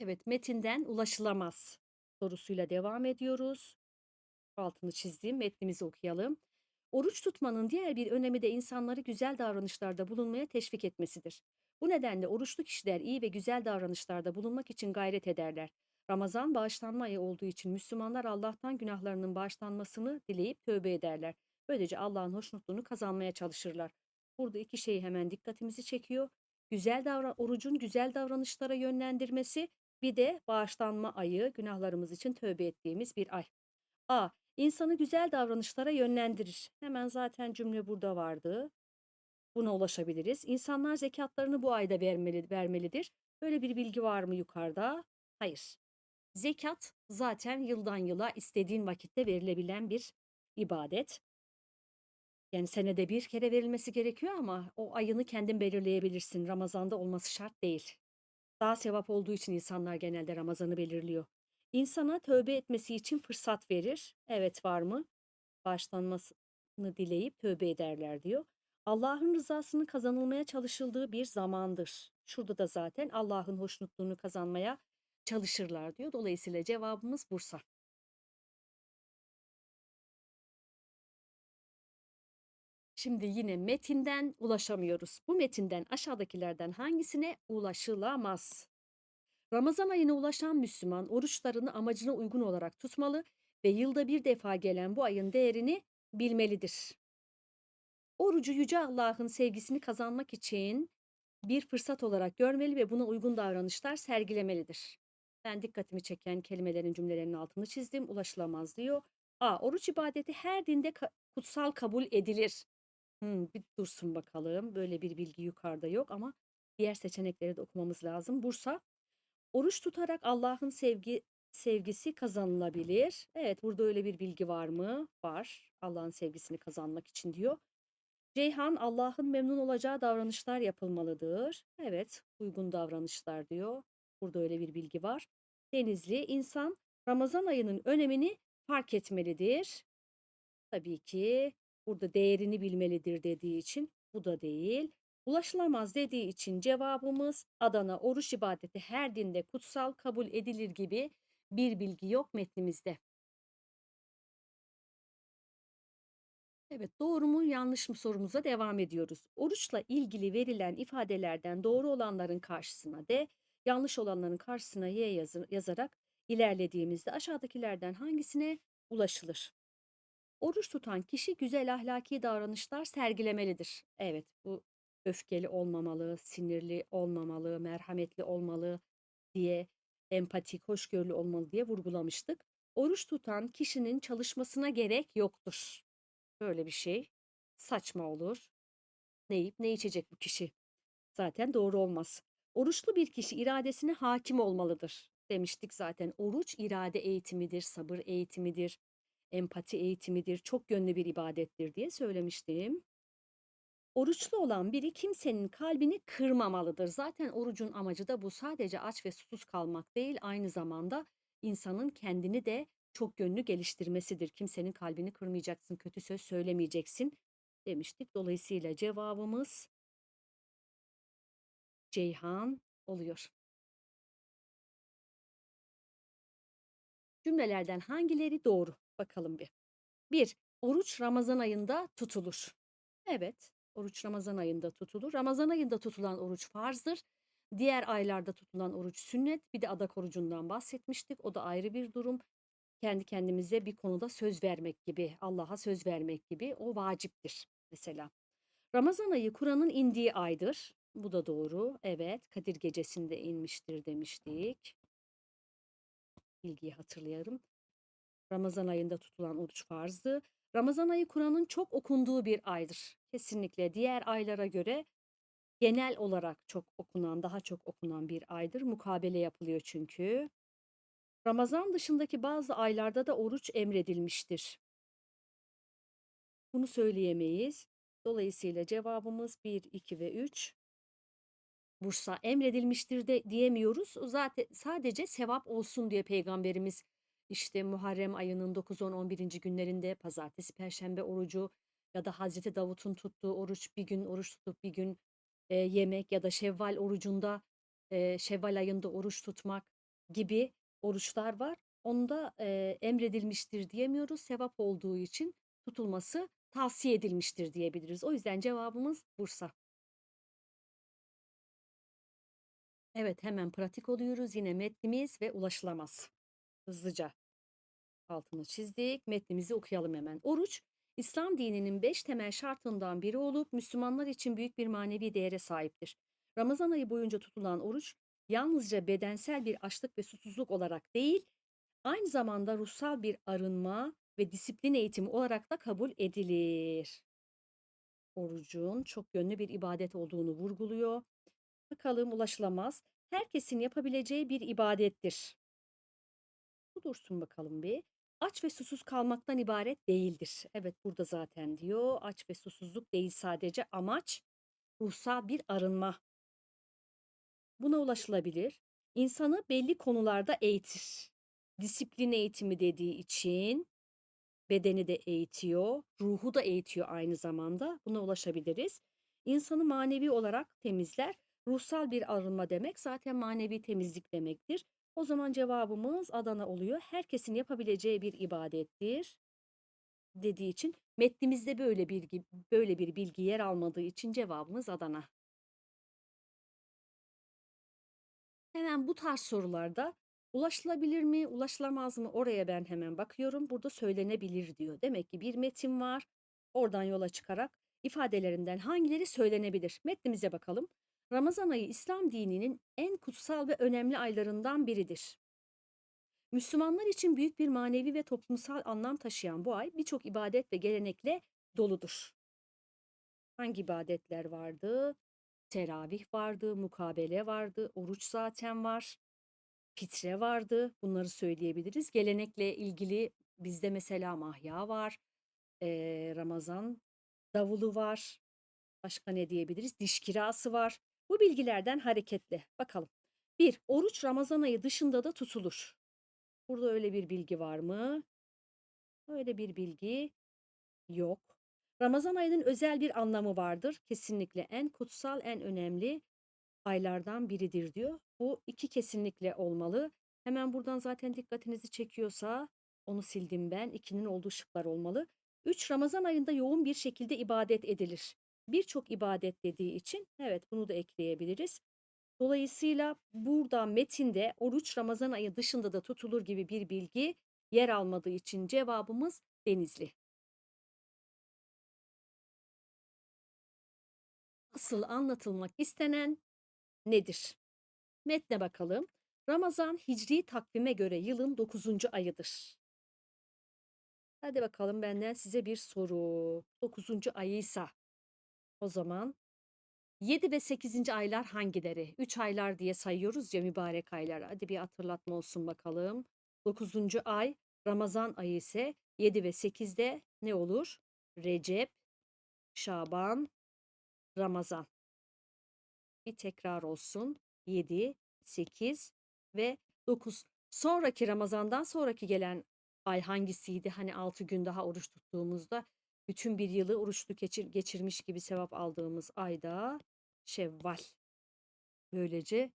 Evet, metinden ulaşılamaz sorusuyla devam ediyoruz. Altını çizdiğim metnimizi okuyalım. Oruç tutmanın diğer bir önemi de insanları güzel davranışlarda bulunmaya teşvik etmesidir. Bu nedenle oruçlu kişiler iyi ve güzel davranışlarda bulunmak için gayret ederler. Ramazan bağışlanma ayı olduğu için Müslümanlar Allah'tan günahlarının bağışlanmasını dileyip tövbe ederler. Böylece Allah'ın hoşnutluğunu kazanmaya çalışırlar. Burada iki şey hemen dikkatimizi çekiyor. Güzel davran orucun güzel davranışlara yönlendirmesi, bir de bağışlanma ayı, günahlarımız için tövbe ettiğimiz bir ay. A. İnsanı güzel davranışlara yönlendirir. Hemen zaten cümle burada vardı. Buna ulaşabiliriz. İnsanlar zekatlarını bu ayda vermeli, vermelidir. Böyle bir bilgi var mı yukarıda? Hayır. Zekat zaten yıldan yıla istediğin vakitte verilebilen bir ibadet. Yani senede bir kere verilmesi gerekiyor ama o ayını kendin belirleyebilirsin. Ramazanda olması şart değil. Daha sevap olduğu için insanlar genelde Ramazan'ı belirliyor. İnsana tövbe etmesi için fırsat verir. Evet var mı? Bağışlanmasını dileyip tövbe ederler diyor. Allah'ın rızasını kazanılmaya çalışıldığı bir zamandır. Şurada da zaten Allah'ın hoşnutluğunu kazanmaya çalışırlar diyor. Dolayısıyla cevabımız Bursa. Şimdi yine metinden ulaşamıyoruz. Bu metinden aşağıdakilerden hangisine ulaşılamaz? Ramazan ayına ulaşan Müslüman oruçlarını amacına uygun olarak tutmalı ve yılda bir defa gelen bu ayın değerini bilmelidir. Orucu Yüce Allah'ın sevgisini kazanmak için bir fırsat olarak görmeli ve buna uygun davranışlar sergilemelidir. Ben dikkatimi çeken kelimelerin cümlelerinin altını çizdim. Ulaşılamaz diyor. A. Oruç ibadeti her dinde ka- kutsal kabul edilir. Hmm, bir dursun bakalım. Böyle bir bilgi yukarıda yok ama diğer seçenekleri de okumamız lazım. Bursa Oruç tutarak Allah'ın sevgi sevgisi kazanılabilir. Evet, burada öyle bir bilgi var mı? Var. Allah'ın sevgisini kazanmak için diyor. Ceyhan, Allah'ın memnun olacağı davranışlar yapılmalıdır. Evet, uygun davranışlar diyor. Burada öyle bir bilgi var. Denizli, insan Ramazan ayının önemini fark etmelidir. Tabii ki burada değerini bilmelidir dediği için bu da değil. Ulaşılamaz dediği için cevabımız Adana oruç ibadeti her dinde kutsal kabul edilir gibi bir bilgi yok metnimizde. Evet, doğru mu yanlış mı sorumuza devam ediyoruz. Oruçla ilgili verilen ifadelerden doğru olanların karşısına D, yanlış olanların karşısına Y yazarak ilerlediğimizde aşağıdakilerden hangisine ulaşılır? Oruç tutan kişi güzel ahlaki davranışlar sergilemelidir. Evet, bu öfkeli olmamalı, sinirli olmamalı, merhametli olmalı diye, empatik, hoşgörülü olmalı diye vurgulamıştık. Oruç tutan kişinin çalışmasına gerek yoktur. Böyle bir şey saçma olur. Ne yiyip ne içecek bu kişi? Zaten doğru olmaz. Oruçlu bir kişi iradesine hakim olmalıdır demiştik zaten. Oruç irade eğitimidir, sabır eğitimidir, empati eğitimidir, çok yönlü bir ibadettir diye söylemiştim. Oruçlu olan biri kimsenin kalbini kırmamalıdır. Zaten orucun amacı da bu. Sadece aç ve susuz kalmak değil, aynı zamanda insanın kendini de çok yönlü geliştirmesidir. Kimsenin kalbini kırmayacaksın, kötü söz söylemeyeceksin demiştik. Dolayısıyla cevabımız Ceyhan oluyor. Cümlelerden hangileri doğru? Bakalım bir. 1. Oruç Ramazan ayında tutulur. Evet, oruç Ramazan ayında tutulur. Ramazan ayında tutulan oruç farzdır. Diğer aylarda tutulan oruç sünnet. Bir de adak orucundan bahsetmiştik. O da ayrı bir durum. Kendi kendimize bir konuda söz vermek gibi, Allah'a söz vermek gibi o vaciptir mesela. Ramazan ayı Kur'an'ın indiği aydır. Bu da doğru. Evet, Kadir Gecesi'nde inmiştir demiştik. Bilgiyi hatırlayalım. Ramazan ayında tutulan oruç farzdı. Ramazan ayı Kur'an'ın çok okunduğu bir aydır. Kesinlikle diğer aylara göre genel olarak çok okunan, daha çok okunan bir aydır. Mukabele yapılıyor çünkü. Ramazan dışındaki bazı aylarda da oruç emredilmiştir. Bunu söyleyemeyiz. Dolayısıyla cevabımız 1, 2 ve 3. Bursa emredilmiştir de diyemiyoruz. Zaten sadece sevap olsun diye peygamberimiz işte Muharrem ayının 9, 10, 11. günlerinde pazartesi, perşembe orucu ya da Hazreti Davut'un tuttuğu oruç bir gün oruç tutup bir gün e, yemek ya da Şevval orucunda e, Şevval ayında oruç tutmak gibi oruçlar var. Onda, eee, emredilmiştir diyemiyoruz. Sevap olduğu için tutulması tavsiye edilmiştir diyebiliriz. O yüzden cevabımız Bursa. Evet, hemen pratik oluyoruz. Yine metnimiz ve ulaşılamaz. Hızlıca altını çizdik. Metnimizi okuyalım hemen. Oruç, İslam dininin beş temel şartından biri olup Müslümanlar için büyük bir manevi değere sahiptir. Ramazan ayı boyunca tutulan oruç, yalnızca bedensel bir açlık ve susuzluk olarak değil, aynı zamanda ruhsal bir arınma ve disiplin eğitimi olarak da kabul edilir. Orucun çok yönlü bir ibadet olduğunu vurguluyor. Bakalım ulaşılamaz. Herkesin yapabileceği bir ibadettir. Bu dursun bakalım bir. Aç ve susuz kalmaktan ibaret değildir. Evet burada zaten diyor. Aç ve susuzluk değil sadece amaç ruhsal bir arınma. Buna ulaşılabilir. İnsanı belli konularda eğitir. Disiplin eğitimi dediği için bedeni de eğitiyor, ruhu da eğitiyor aynı zamanda. Buna ulaşabiliriz. İnsanı manevi olarak temizler. Ruhsal bir arınma demek zaten manevi temizlik demektir. O zaman cevabımız Adana oluyor. Herkesin yapabileceği bir ibadettir dediği için metnimizde böyle bilgi böyle bir bilgi yer almadığı için cevabımız Adana. Hemen bu tarz sorularda ulaşılabilir mi, ulaşılamaz mı oraya ben hemen bakıyorum. Burada söylenebilir diyor. Demek ki bir metin var. Oradan yola çıkarak ifadelerinden hangileri söylenebilir? Metnimize bakalım. Ramazan ayı İslam dininin en kutsal ve önemli aylarından biridir. Müslümanlar için büyük bir manevi ve toplumsal anlam taşıyan bu ay birçok ibadet ve gelenekle doludur. Hangi ibadetler vardı? Teravih vardı, mukabele vardı, oruç zaten var, fitre vardı. Bunları söyleyebiliriz. Gelenekle ilgili bizde mesela mahya var, Ramazan davulu var. Başka ne diyebiliriz? Diş kirası var. Bu bilgilerden hareketle bakalım. 1. Oruç Ramazan ayı dışında da tutulur. Burada öyle bir bilgi var mı? Öyle bir bilgi yok. Ramazan ayının özel bir anlamı vardır. Kesinlikle en kutsal, en önemli aylardan biridir diyor. Bu iki kesinlikle olmalı. Hemen buradan zaten dikkatinizi çekiyorsa onu sildim ben. İkinin olduğu şıklar olmalı. 3. Ramazan ayında yoğun bir şekilde ibadet edilir. Birçok ibadet dediği için evet bunu da ekleyebiliriz. Dolayısıyla burada metinde oruç Ramazan ayı dışında da tutulur gibi bir bilgi yer almadığı için cevabımız Denizli. Asıl anlatılmak istenen nedir? Metne bakalım. Ramazan hicri takvime göre yılın 9. ayıdır. Hadi bakalım benden size bir soru. 9. ayıysa o zaman 7 ve 8. aylar hangileri? 3 aylar diye sayıyoruz ya mübarek aylar. Hadi bir hatırlatma olsun bakalım. 9. ay Ramazan ayı ise 7 ve 8'de ne olur? Recep, Şaban, Ramazan. Bir tekrar olsun. 7, 8 ve 9. Sonraki Ramazan'dan sonraki gelen ay hangisiydi? Hani 6 gün daha oruç tuttuğumuzda bütün bir yılı oruçlu geçir, geçirmiş gibi sevap aldığımız ayda Şevval. Böylece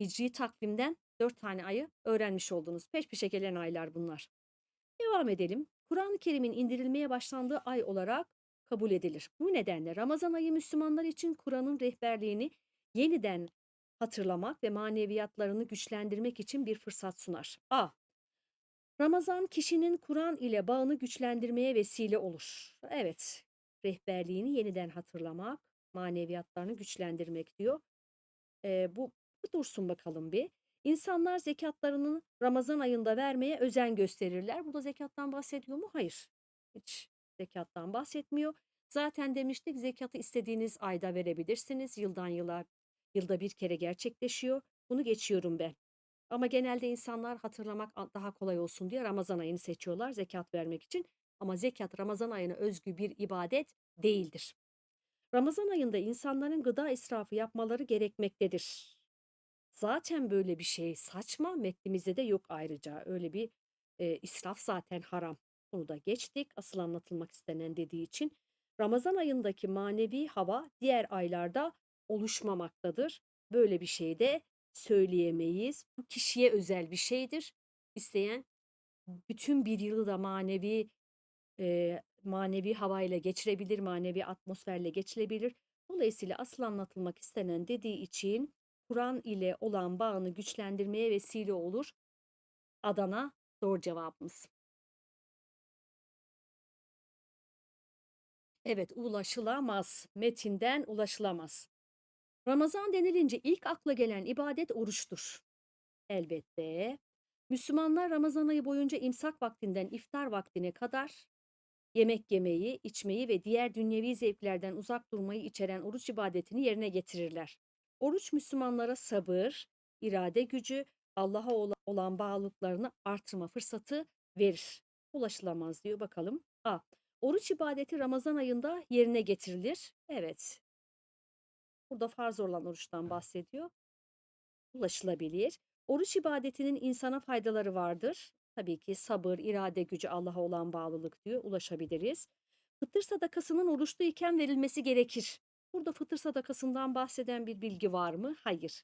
Hicri takvimden 4 tane ayı öğrenmiş oldunuz. Peş peşe gelen aylar bunlar. Devam edelim. Kur'an-ı Kerim'in indirilmeye başlandığı ay olarak kabul edilir. Bu nedenle Ramazan ayı Müslümanlar için Kur'an'ın rehberliğini yeniden hatırlamak ve maneviyatlarını güçlendirmek için bir fırsat sunar. A. Ramazan kişinin Kur'an ile bağını güçlendirmeye vesile olur. Evet, rehberliğini yeniden hatırlamak, maneviyatlarını güçlendirmek diyor. Eee, bu, dursun bakalım bir. İnsanlar zekatlarını Ramazan ayında vermeye özen gösterirler. Bu da zekattan bahsediyor mu? Hayır. Hiç zekattan bahsetmiyor. Zaten demiştik zekatı istediğiniz ayda verebilirsiniz. Yıldan yıla, yılda bir kere gerçekleşiyor. Bunu geçiyorum ben. Ama genelde insanlar hatırlamak daha kolay olsun diye Ramazan ayını seçiyorlar zekat vermek için. Ama zekat Ramazan ayına özgü bir ibadet değildir. Ramazan ayında insanların gıda israfı yapmaları gerekmektedir. Zaten böyle bir şey saçma, metnimizde de yok ayrıca. Öyle bir e, israf zaten haram. Onu da geçtik. Asıl anlatılmak istenen dediği için. Ramazan ayındaki manevi hava diğer aylarda oluşmamaktadır. Böyle bir şey de söyleyemeyiz. Bu kişiye özel bir şeydir. İsteyen bütün bir yılı da manevi eee, manevi havayla geçirebilir, manevi atmosferle geçirebilir. Dolayısıyla asıl anlatılmak istenen dediği için Kur'an ile olan bağını güçlendirmeye vesile olur. Adana doğru cevabımız. Evet, ulaşılamaz. Metinden ulaşılamaz. Ramazan denilince ilk akla gelen ibadet oruçtur. Elbette. Müslümanlar Ramazan ayı boyunca imsak vaktinden iftar vaktine kadar yemek yemeyi, içmeyi ve diğer dünyevi zevklerden uzak durmayı içeren oruç ibadetini yerine getirirler. Oruç Müslümanlara sabır, irade gücü, Allah'a ola- olan bağlılıklarını artırma fırsatı verir. Ulaşılamaz diyor bakalım. A. Oruç ibadeti Ramazan ayında yerine getirilir. Evet. Burada farz olan oruçtan bahsediyor. Ulaşılabilir. Oruç ibadetinin insana faydaları vardır. Tabii ki sabır, irade gücü, Allah'a olan bağlılık diyor. Ulaşabiliriz. Fıtır sadakasının oruçluyken verilmesi gerekir. Burada fıtır sadakasından bahseden bir bilgi var mı? Hayır.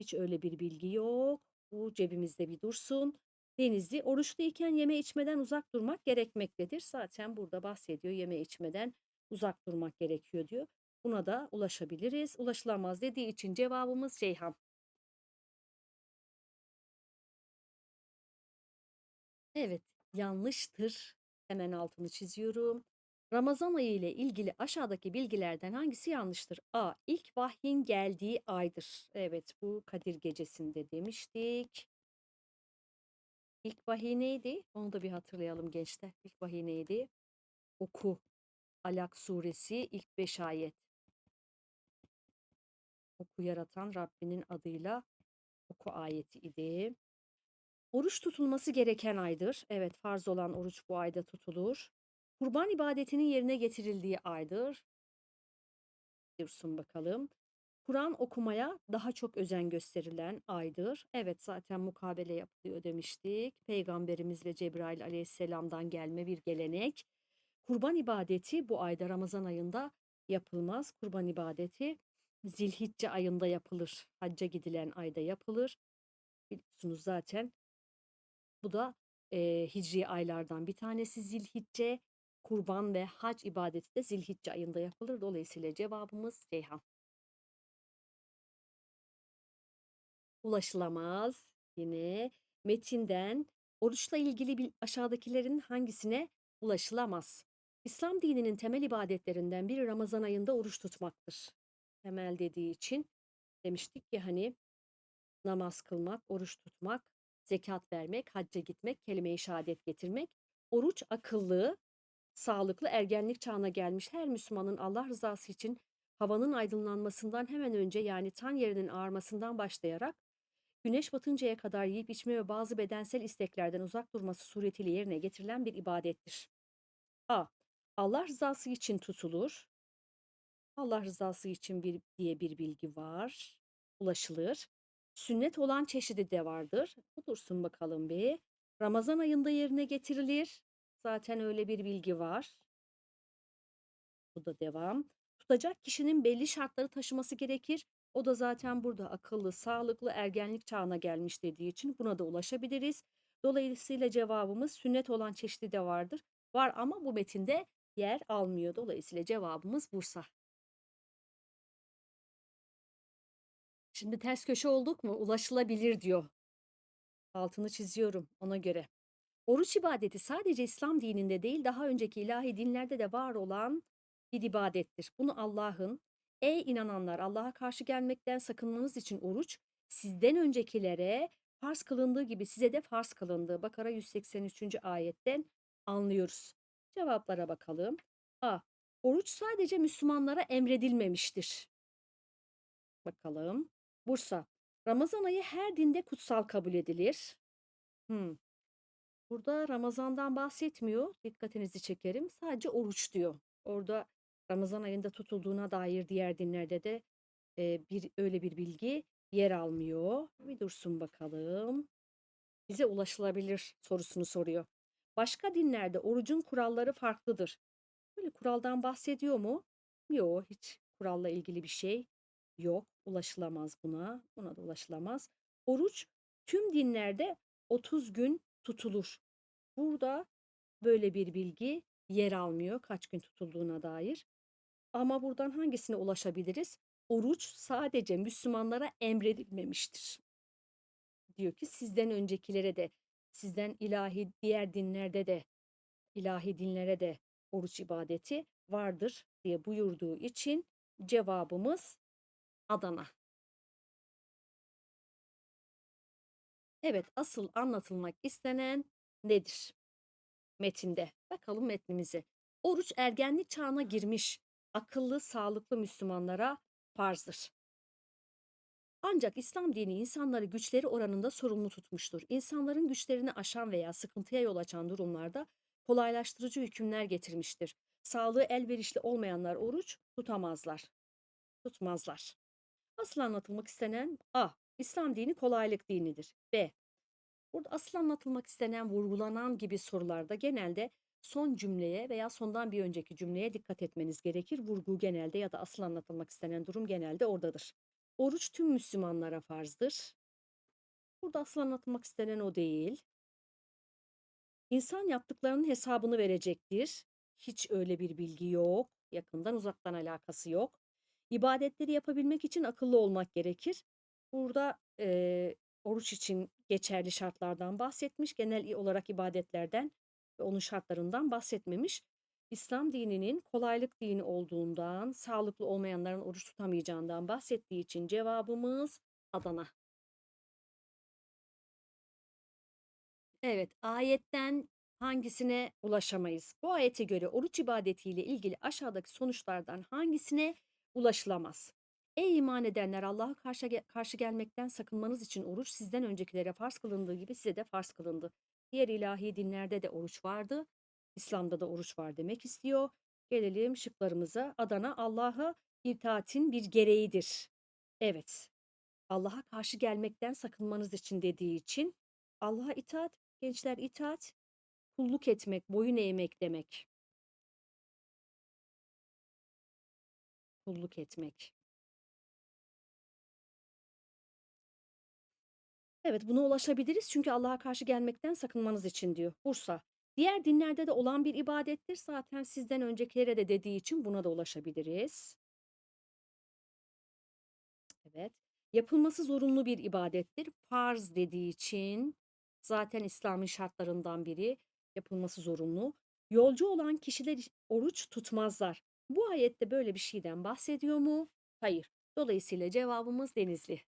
Hiç öyle bir bilgi yok. Bu cebimizde bir dursun. Denizli oruçluyken yeme içmeden uzak durmak gerekmektedir. Zaten burada bahsediyor yeme içmeden uzak durmak gerekiyor diyor. Buna da ulaşabiliriz. Ulaşılamaz dediği için cevabımız Ceyhan. Evet, yanlıştır. Hemen altını çiziyorum. Ramazan ayı ile ilgili aşağıdaki bilgilerden hangisi yanlıştır? A. İlk vahyin geldiği aydır. Evet, bu Kadir Gecesi'nde demiştik. İlk vahiy neydi? Onu da bir hatırlayalım gençler. İlk vahiy neydi? Oku. Alak suresi ilk beş ayet. Oku yaratan Rabbinin adıyla oku ayeti idi. Oruç tutulması gereken aydır. Evet, farz olan oruç bu ayda tutulur. Kurban ibadetinin yerine getirildiği aydır. Dursun bakalım. Kur'an okumaya daha çok özen gösterilen aydır. Evet, zaten mukabele yapılıyor demiştik. Peygamberimiz ve Cebrail aleyhisselamdan gelme bir gelenek. Kurban ibadeti bu ayda Ramazan ayında yapılmaz. Kurban ibadeti Zilhicce ayında yapılır. Hacca gidilen ayda yapılır. Biliyorsunuz zaten bu da eee, hicri aylardan bir tanesi Zilhicce. Kurban ve hac ibadeti de Zilhicce ayında yapılır. Dolayısıyla cevabımız Ceyhan. Ulaşılamaz. Yine metinden oruçla ilgili bil- aşağıdakilerin hangisine ulaşılamaz? İslam dininin temel ibadetlerinden biri Ramazan ayında oruç tutmaktır. Temel dediği için demiştik ki hani namaz kılmak, oruç tutmak, zekat vermek, hacca gitmek, kelime-i şehadet getirmek. Oruç akıllı, sağlıklı ergenlik çağına gelmiş her Müslümanın Allah rızası için havanın aydınlanmasından hemen önce yani tan yerinin ağarmasından başlayarak güneş batıncaya kadar yiyip içme ve bazı bedensel isteklerden uzak durması suretiyle yerine getirilen bir ibadettir. A. Allah rızası için tutulur. Allah rızası için bir diye bir bilgi var. Ulaşılır. Sünnet olan çeşidi de vardır. Bu dursun bakalım bir. Ramazan ayında yerine getirilir. Zaten öyle bir bilgi var. Bu da devam. Tutacak kişinin belli şartları taşıması gerekir. O da zaten burada akıllı, sağlıklı, ergenlik çağına gelmiş dediği için buna da ulaşabiliriz. Dolayısıyla cevabımız sünnet olan çeşidi de vardır. Var ama bu metinde yer almıyor. Dolayısıyla cevabımız Bursa. Şimdi ters köşe olduk mu? Ulaşılabilir diyor. Altını çiziyorum ona göre. Oruç ibadeti sadece İslam dininde değil daha önceki ilahi dinlerde de var olan bir ibadettir. Bunu Allah'ın ey inananlar Allah'a karşı gelmekten sakınmanız için oruç sizden öncekilere farz kılındığı gibi size de farz kılındı. Bakara 183. ayetten anlıyoruz. Cevaplara bakalım. A. Oruç sadece Müslümanlara emredilmemiştir. Bakalım. Bursa. Ramazan ayı her dinde kutsal kabul edilir. Hmm. Burada Ramazan'dan bahsetmiyor. Dikkatinizi çekerim. Sadece oruç diyor. Orada Ramazan ayında tutulduğuna dair diğer dinlerde de e, bir öyle bir bilgi yer almıyor. Bir dursun bakalım. Bize ulaşılabilir sorusunu soruyor. Başka dinlerde orucun kuralları farklıdır. Böyle kuraldan bahsediyor mu? Yok, hiç kuralla ilgili bir şey Yok, ulaşılamaz buna. Buna da ulaşılamaz. Oruç tüm dinlerde 30 gün tutulur. Burada böyle bir bilgi yer almıyor kaç gün tutulduğuna dair. Ama buradan hangisine ulaşabiliriz? Oruç sadece Müslümanlara emredilmemiştir. Diyor ki sizden öncekilere de, sizden ilahi diğer dinlerde de, ilahi dinlere de oruç ibadeti vardır diye buyurduğu için cevabımız Adana. Evet, asıl anlatılmak istenen nedir? Metinde. Bakalım metnimize. Oruç ergenlik çağına girmiş akıllı, sağlıklı Müslümanlara farzdır. Ancak İslam dini insanları güçleri oranında sorumlu tutmuştur. İnsanların güçlerini aşan veya sıkıntıya yol açan durumlarda kolaylaştırıcı hükümler getirmiştir. Sağlığı elverişli olmayanlar oruç tutamazlar. Tutmazlar. Asıl anlatılmak istenen A. İslam dini kolaylık dinidir. B. Burada asıl anlatılmak istenen, vurgulanan gibi sorularda genelde son cümleye veya sondan bir önceki cümleye dikkat etmeniz gerekir. Vurgu genelde ya da asıl anlatılmak istenen durum genelde oradadır. Oruç tüm Müslümanlara farzdır. Burada asıl anlatılmak istenen o değil. İnsan yaptıklarının hesabını verecektir. Hiç öyle bir bilgi yok. Yakından uzaktan alakası yok. İbadetleri yapabilmek için akıllı olmak gerekir. Burada eee, oruç için geçerli şartlardan bahsetmiş. Genel olarak ibadetlerden ve onun şartlarından bahsetmemiş. İslam dininin kolaylık dini olduğundan, sağlıklı olmayanların oruç tutamayacağından bahsettiği için cevabımız Adana. Evet, ayetten hangisine ulaşamayız? Bu ayete göre oruç ibadetiyle ilgili aşağıdaki sonuçlardan hangisine ulaşılamaz? Ey iman edenler Allah'a karşı, karşı gelmekten sakınmanız için oruç sizden öncekilere farz kılındığı gibi size de farz kılındı. Diğer ilahi dinlerde de oruç vardı. İslam'da da oruç var demek istiyor. Gelelim şıklarımıza. Adana Allah'a itaatin bir gereğidir. Evet, Allah'a karşı gelmekten sakınmanız için dediği için Allah'a itaat, gençler itaat, kulluk etmek, boyun eğmek demek. Kulluk etmek. Evet, buna ulaşabiliriz çünkü Allah'a karşı gelmekten sakınmanız için diyor. Bursa. Diğer dinlerde de olan bir ibadettir. Zaten sizden öncekilere de dediği için buna da ulaşabiliriz. Evet. Yapılması zorunlu bir ibadettir. Farz dediği için zaten İslam'ın şartlarından biri yapılması zorunlu. Yolcu olan kişiler iş- oruç tutmazlar. Bu ayette böyle bir şeyden bahsediyor mu? Hayır. Dolayısıyla cevabımız Denizli.